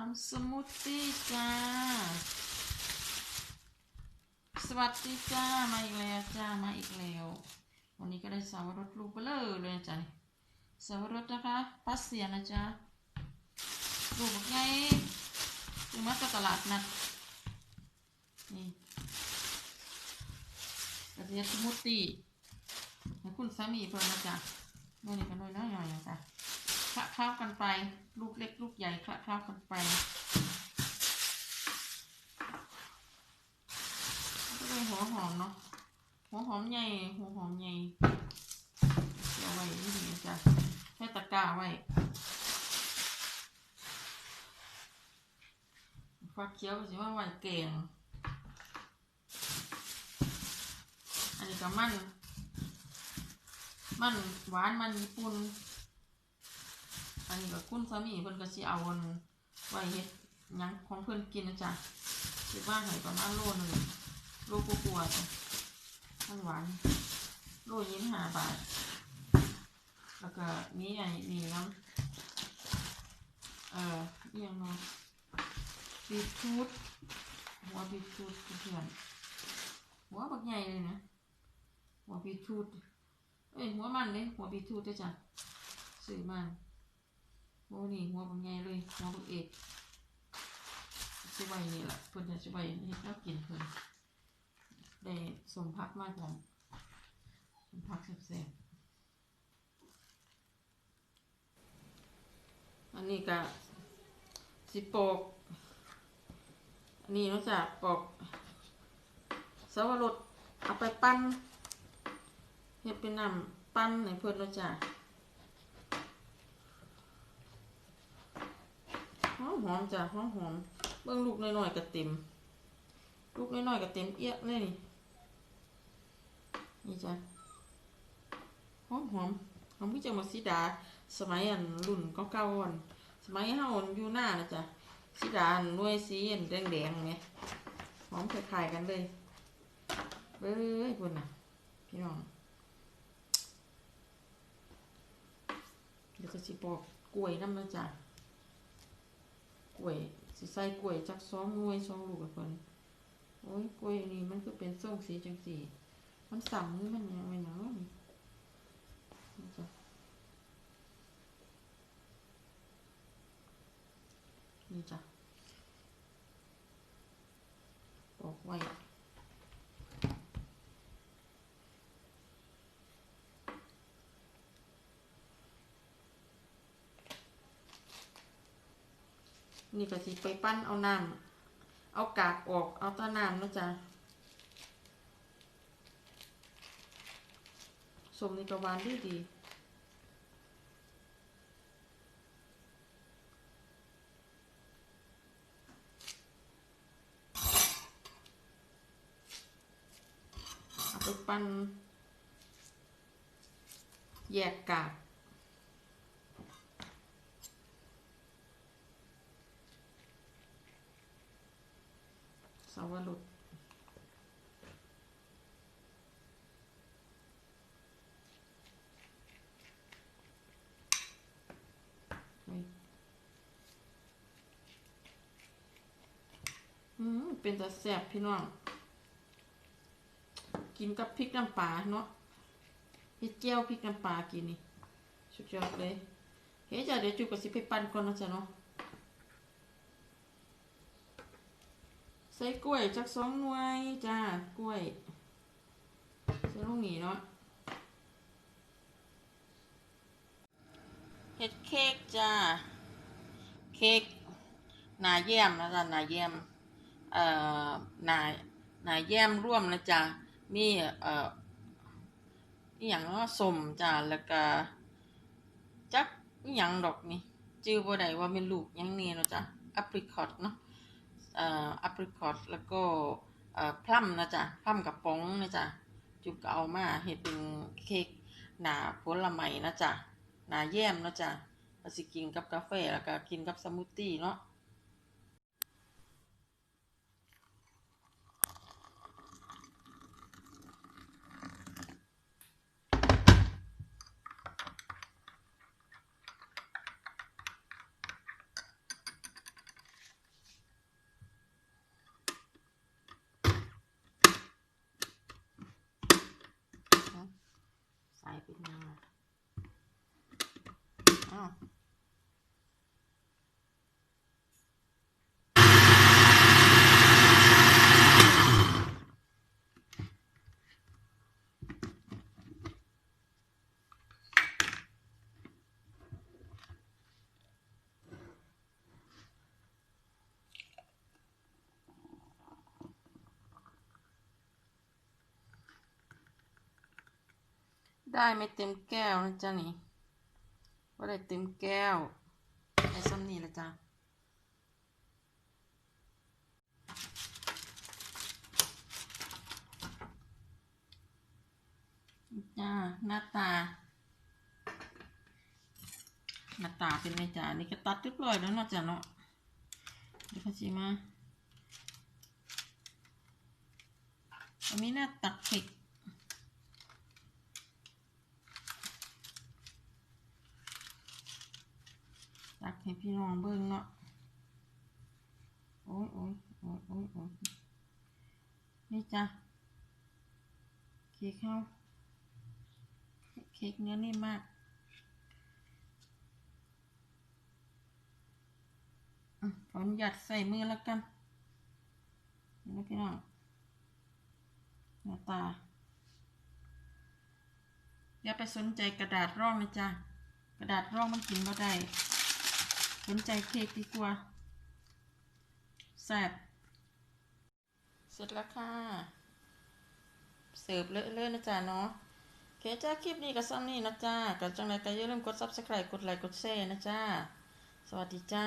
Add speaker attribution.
Speaker 1: ทำสมูทตี้จ้า สวัสดีจ้า มาอีกแล้วจ้า มาอีกแล้ว วันนี้ก็ได้สาวรสลูกเบลอเลยนะจ้านี่สาวรสนะคะปัสเซียนะจ้าลูกไงซื้อมาจากตลาดนัดนี่กระเทียมสมูทตี้ให้คุณสามีเพิ่นนะจ้าเมื่อนี้ก็น้อยๆหน่อยๆนะจ้ะ เคล้ากันไป ลูกเล็กลูกใหญ่คละเคล้ากันไปก็เลยหัวหอมเนาะหัวหอมใหญ่ หัวหอมใหญ่เอาไว้ที่นี่จ้ะแค่ตะกร้าไว้ฟักเคี้ยวสิว่าไว้เก่งอันนี้ก็มัน มันหวานมันญี่ปุ่น อันนี้ก็คุณสามีเพิ่นก็สิเอาอันไว้เฮ็ดยังของเพิ่นกินนะจ๊ะคิดว่าให้ประมาณโลหนึงโลกลัวๆจ้ะมันหวานโลยี่สิบห้าบาท แล้วก็มีไอ้นี่น้ำเอ่อยังเนาะบีทรูทหัวบีทรูทเพื่อนหัวบักใหญ่เลยนะ หัวบีทรูทเอ้ยหัวมันเลยหัวบีทรูทด้วยจ้ะซื้อมัน โอ้นี่หัวบางไงเลยหัวบางเอกชิไว้นี่แหละเพิ่นจะชิไว้ให้เรากินเพิ่นได้สมพักมากของสมพักแซ่บๆอันนี้ก็สิปอกอันนี้นอกจากปอกสวรสเอาไปปั้นเฮ็ดเป็นน้ำปั้นให้เพิ่อนเนาะจ้ะอม หอมจ้ะหอมหอมเบิ่งลูกน้อยๆก็เต็มลูกน้อยๆก็เต็มเอี้ยเลยนี่นี่จ้ะหอมหอมหอมพี่จังหวัดสีดา สมัยอันรุ่นเก่าๆอันสมัยเฮาอยู่หน้านะจ้ะสีดาอันหน่วยสีอันแดงๆไงหอมคล้ายๆกันเลยเบ้ยพุ่นน่ะพี่น้องเดี๋ยวก็สิบอกกล้วยน้ำนะจ้ะ ล้วย สิใส่กล้วยจักสองหน่วยสองลูกกับเพิ่นโอ้ยกล้วยนี่มันคือเป็นส้มสีจังสีมันสั่มมันยังไงเนาะนี่จ้ะนี่จ้ะปอกไว้ นี่ก็สิไปปั้นเอาน้ำเอากากออก เอาต้น้ำนะจ้ะสมนี่ก็หวานดีดีเอาไปปั้นแยกกาก สาวรสนี่อืม เป็นตาแซบพี่น้อง กินกับพริกน้ำปลาเนาะเฮ็ดเจียวพริกน้ำปลากินนี่สุดยอดเลย เฮ้ยจ้ะเดี๋ยวจุกกับสิไปปั่นก่อนนะจ๊ะเนาะ ใส่กล้วยจักสองหน่วยจ้ากล้วยใส่ลงนี่เนาะเฮ็ดเค้กจ้า เค้กนาแย้มนะจ๊ะนาแย้มเอ่อนานาแย้มร่วมนะจ๊ะมีเอ่ออีหยังเนาะสมจ้าแล้วก็จักอีหยังดอกนี่จื้อบ่ได้ว่าเป็นลูกยังนี่เนาะจ้ะ apricot เนาะ เอ่อ apricot แล้วก็พลัมนะจ๊ะพลัมกับป๋องนะจ๊ะจุกเอามาเห็ดเป็นเค้กหนาผลไม้นะจ๊ะหนาแย้มนะจ๊ะมาสิกินกับกาแฟแล้วก็กินกับสมูทตี้เนาะ เป็นยังไงอ้าว ได้ไม่เต็มแก้วนะจ๊ะนี่ว่าได้เต็มแก้วไอ้ซ้ำนี่ละจ้ะจ้าหน้าตา หน้าตาเป็นไงจ้านี่ก็ตัดเรียบร้อยแล้วเนาะจ้ะเนาะเดี๋ยวเขาสิมาอันนี้น่าตักเผ็ด ตักให้ พี่น้องเบิ่งเนาะโอ้ยโอ้ยโอ้ยโอ้ยโอ้ยนี่จ้ะเค้กเข้าเค้กเนื้อนิ่มมากอะขออนุญาตใส่มือแล้วกันนี่นะพี่น้องหน้าตา อย่าไปสนใจกระดาษร่องนะจ๊ะ กระดาษร่องมันกินบ่ได้ สนใจเค้กดีกว่าแซ่บเสร็จแล้วค่ะ เสิร์ฟเลอะๆนะจ๊ะเนาะเคจ้าคลิปนี้ก็ซ้ำนี่นะจ้ากับจังไรก็อย่าลืมกดซับสไครต์กดไลค์กดแชร์นะจ้า สวัสดีจ้า